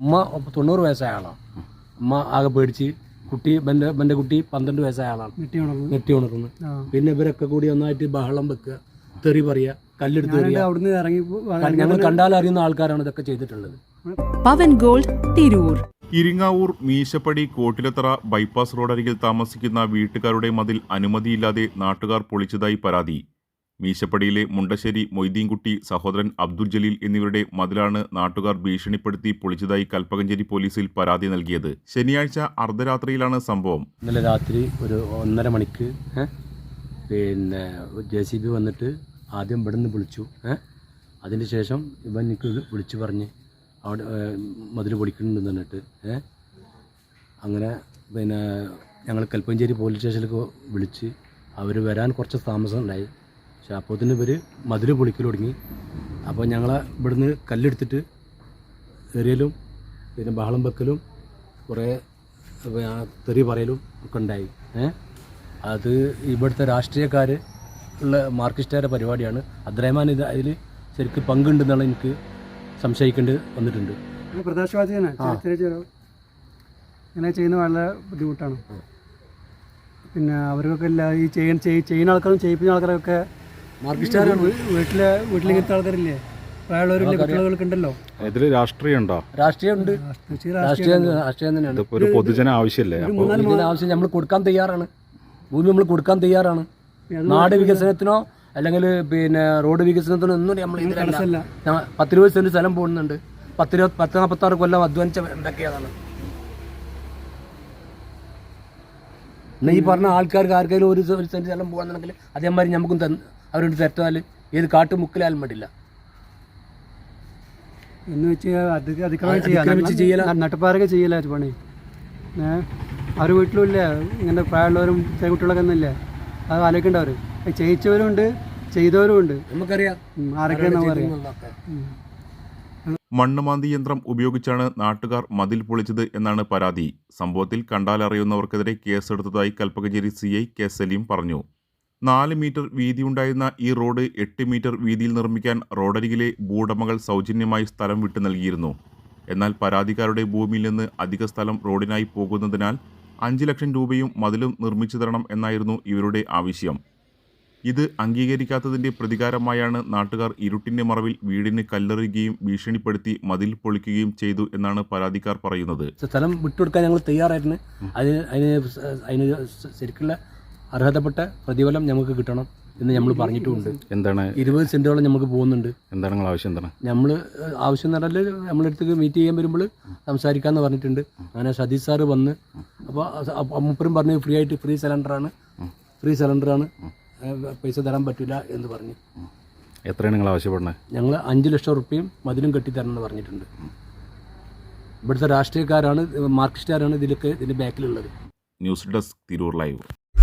ഉമ്മ തൊണ്ണൂറ് വയസ്സായ ആളാണ്. ഉമ്മ ആകെ പേടിച്ച് കുട്ടി ബന്റെ ബന്റെ കുട്ടി പന്ത്രണ്ട് വയസ്സായ ആളാണ്. നെറ്റി ഉണർന്നു. നെറ്റി ഉണർന്ന്. പിന്നെ ഇവരൊക്കെ കൂടി ഒന്നായിട്ട് ബഹളം വെക്കുക തെറി പറയുക കല്ലെടുത്ത് എറിയുക അവിടുന്ന് ഇറങ്ങി ഞങ്ങൾ കണ്ടാൽ അറിയുന്ന ആൾക്കാരാണ് ഇതൊക്കെ ചെയ്തിട്ടുള്ളത്. പവൻ ഗോൾഡ് തിരൂർ. ഇരിങ്ങാവൂർ മീശപ്പടി കോട്ടിലത്തറ ബൈപ്പാസ് റോഡരികിൽ താമസിക്കുന്ന വീട്ടുകാരുടെ മതിൽ അനുമതിയില്ലാതെ നാട്ടുകാർ പൊളിച്ചതായി പരാതി. മീശപ്പടിയിലെ മുണ്ടശ്ശേരി മൊയ്തീൻകുട്ടി സഹോദരൻ അബ്ദുൽ ജലീൽ എന്നിവരുടെ മതിലാണ് നാട്ടുകാർ ഭീഷണിപ്പെടുത്തി പൊളിച്ചതായി കൽപ്പകഞ്ചേരി പോലീസിൽ പരാതി നൽകിയത്. ശനിയാഴ്ച അർദ്ധരാത്രിയിലാണ് സംഭവം. ഇന്നലെ രാത്രി ഒരു ഒന്നര മണിക്ക് പിന്നെ ജെ സി ബി വന്നിട്ട് ആദ്യം ഇവിടെ നിന്ന് വിളിച്ചു അതിന് ശേഷം ഇവൻ എനിക്ക് വിളിച്ചു പറഞ്ഞ് അവിടെ മതിൽ പൊളിക്കുന്നുണ്ടെന്ന് പറഞ്ഞിട്ട് അങ്ങനെ പിന്നെ ഞങ്ങൾ കൽപ്പഞ്ചേരി പോലീസ് സ്റ്റേഷനിലേക്ക് വിളിച്ച് അവർ വരാൻ കുറച്ച് താമസം ഉണ്ടായി. പക്ഷെ അപ്പോഴത്തേന് ഇവർ മതിൽ പൊളിക്കൽ തുടങ്ങി. അപ്പോൾ ഞങ്ങളെ ഇവിടുന്ന് കല്ലെടുത്തിട്ട് എറിയലും പിന്നെ ബഹളം വെക്കലും കുറേ തെറി പറയലും ഒക്കെ ഉണ്ടായി. അത് ഇവിടുത്തെ രാഷ്ട്രീയക്കാർ ഉള്ള മാർക്സിസ്റ്റുകാരുടെ പരിപാടിയാണ്. അബ്ദുറഹ്മാൻ ഇത് അതിൽ ശരിക്കും പങ്കുണ്ടെന്നാണ് എനിക്ക് സംശയിക്കേണ്ടി വന്നിട്ടുണ്ട്. പ്രദേശവാസിയാണ്. ഇങ്ങനെ ചെയ്യുന്ന വളരെ ബുദ്ധിമുട്ടാണ്. പിന്നെ അവർക്കൊക്കെ എല്ലാ ഈ ചെയ്യുന്ന ചെയ്യുന്ന ആൾക്കാരും ചെയ്യിപ്പിക്കുന്ന ആൾക്കാരൊക്കെ വീട്ടിലെ വീട്ടിലിങ്ങനത്തെ ആൾക്കാരില്ലേ? പ്രായമുള്ളവരില്ലേ കുട്ടികളൊക്കെ ഉണ്ടല്ലോ ഇതിൽ രാഷ്ട്രീയം ഉണ്ടോ രാഷ്ട്രീയമുണ്ട്. രാഷ്ട്രീയ രാഷ്ട്രീയം രാഷ്ട്രീയം തന്നെയാണ്. ഇതിപ്പോ ഒരു പൊതുജന ആവശ്യമല്ലേ ആവശ്യം നമ്മൾ കൊടുക്കാൻ തയ്യാറാണ്. ഭൂമി നമ്മൾ കൊടുക്കാൻ തയ്യാറാണ്. നാട് വികസനത്തിനോ അല്ലെങ്കിൽ പിന്നെ റോഡ് വികസനത്തിനോ ഒന്നും നമ്മൾ ഇതിലല്ല. രൂപ സെന്റ് സ്ഥലം പോകുന്നുണ്ട്. പത്തിരുപത് പത്ത് നാൽപ്പത്താറ് കൊല്ലം അധ്വാനിച്ച എന്തൊക്കെയാണ് ഈ പറഞ്ഞ ആൾക്കാർക്ക് ആർക്കെങ്കിലും ഒരു സെന്റ് സ്ഥലം പോകാന്നുണ്ടെങ്കിൽ അതേമാതിരി നമുക്കും തന്ന് അവരോട് തെറ്റാൽ ഏത് കാട്ടുമുക്കിലാലും മടില്ല എന്ന് വെച്ച് അധിക അതിക്രമം ചെയ്യലാ. പണി. ഏ? അവർ വീട്ടിലും ഇല്ല ഇങ്ങനെ പ്രായമുള്ളവരും ചെറിയ കുട്ടികളൊക്കെ ഇല്ല അത് ആലോചിക്കേണ്ടവർ ചെയ്യിച്ചവരും ഉണ്ട് ചെയ്തവരും ഉണ്ട്. നമുക്കറിയാം. അറിയാം ചെയ്യുന്നതൊക്കെ. മണ്ണുമാന്തി യന്ത്രം ഉപയോഗിച്ചാണ് നാട്ടുകാർ മതിൽ പൊളിച്ചത് എന്നാണ് പരാതി. സംഭവത്തിൽ കണ്ടാലറിയുന്നവർക്കെതിരെ കേസെടുത്തതായി Kalpakanchery C I K Saleem പറഞ്ഞു. നാല് മീറ്റർ വീതിയുണ്ടായിരുന്ന ഈ റോഡ് എട്ട് മീറ്റർ വീതിയിൽ നിർമ്മിക്കാൻ റോഡരികിലെ ഭൂവുടമകൾ സൗജന്യമായി സ്ഥലം വിട്ടു നൽകിയിരുന്നു. എന്നാൽ പരാതിക്കാരുടെ ഭൂമിയിൽ നിന്ന് അധിക സ്ഥലം റോഡിനായി പോകുന്നതിനാൽ അഞ്ച് ലക്ഷം രൂപയും മതിലും നിർമ്മിച്ചു തരണം എന്നായിരുന്നു ഇവരുടെ ആവശ്യം. ഇത് അംഗീകരിക്കാത്തതിന്റെ പ്രതികാരമായാണ് നാട്ടുകാർ ഇരുട്ടിന്റെ മറവിൽ വീടിന് കല്ലെറിയുകയും ഭീഷണിപ്പെടുത്തി മതിൽ പൊളിക്കുകയും ചെയ്തു എന്നാണ് പരാതിക്കാർ പറയുന്നത്. സ്ഥലം വിട്ടുകൊടുക്കാൻ ഞങ്ങൾ തയ്യാറായിരുന്നു. അതിന് അതിന് അതിന് ശരിക്കുള്ള അർഹതപ്പെട്ട പ്രതിഫലം നമുക്ക് കിട്ടണം എന്ന് നമ്മൾ പറഞ്ഞിട്ടുമുണ്ട്. എന്താണ്? ഇരുപത് സെന്റോളം നമുക്ക് പോകുന്നുണ്ട്. എന്താണ് നിങ്ങൾ ആവശ്യം എന്താണ്? നമ്മൾ ആവശ്യം എന്ന് പറഞ്ഞാൽ നമ്മളെ അടുത്തേക്ക് മീറ്റ് ചെയ്യാൻ വരുമ്പോൾ സംസാരിക്കാമെന്ന് പറഞ്ഞിട്ടുണ്ട്. അങ്ങനെ സതീഷ് സാറ് വന്ന് അപ്പോൾ മുപ്പരും പറഞ്ഞു ഫ്രീ ആയിട്ട് ഫ്രീ സിലിണ്ടറാണ് ഫ്രീ സിലിണ്ടറാണ് പൈസ തരാൻ പറ്റില്ല എന്ന് പറഞ്ഞു. എത്രയാണ് നിങ്ങൾ ആവശ്യപ്പെടുന്നത്? ഞങ്ങൾ അഞ്ച് ലക്ഷം റുപ്യയും മതിലും കെട്ടിത്തരണം എന്ന് പറഞ്ഞിട്ടുണ്ട്. ഇവിടുത്തെ രാഷ്ട്രീയക്കാരാണ് മാർക്സിസ്റ്റുകാരാണ് ഇതിലൊക്കെ ഇതിന്റെ ബാക്കിലുള്ളത് news desk Tirur live.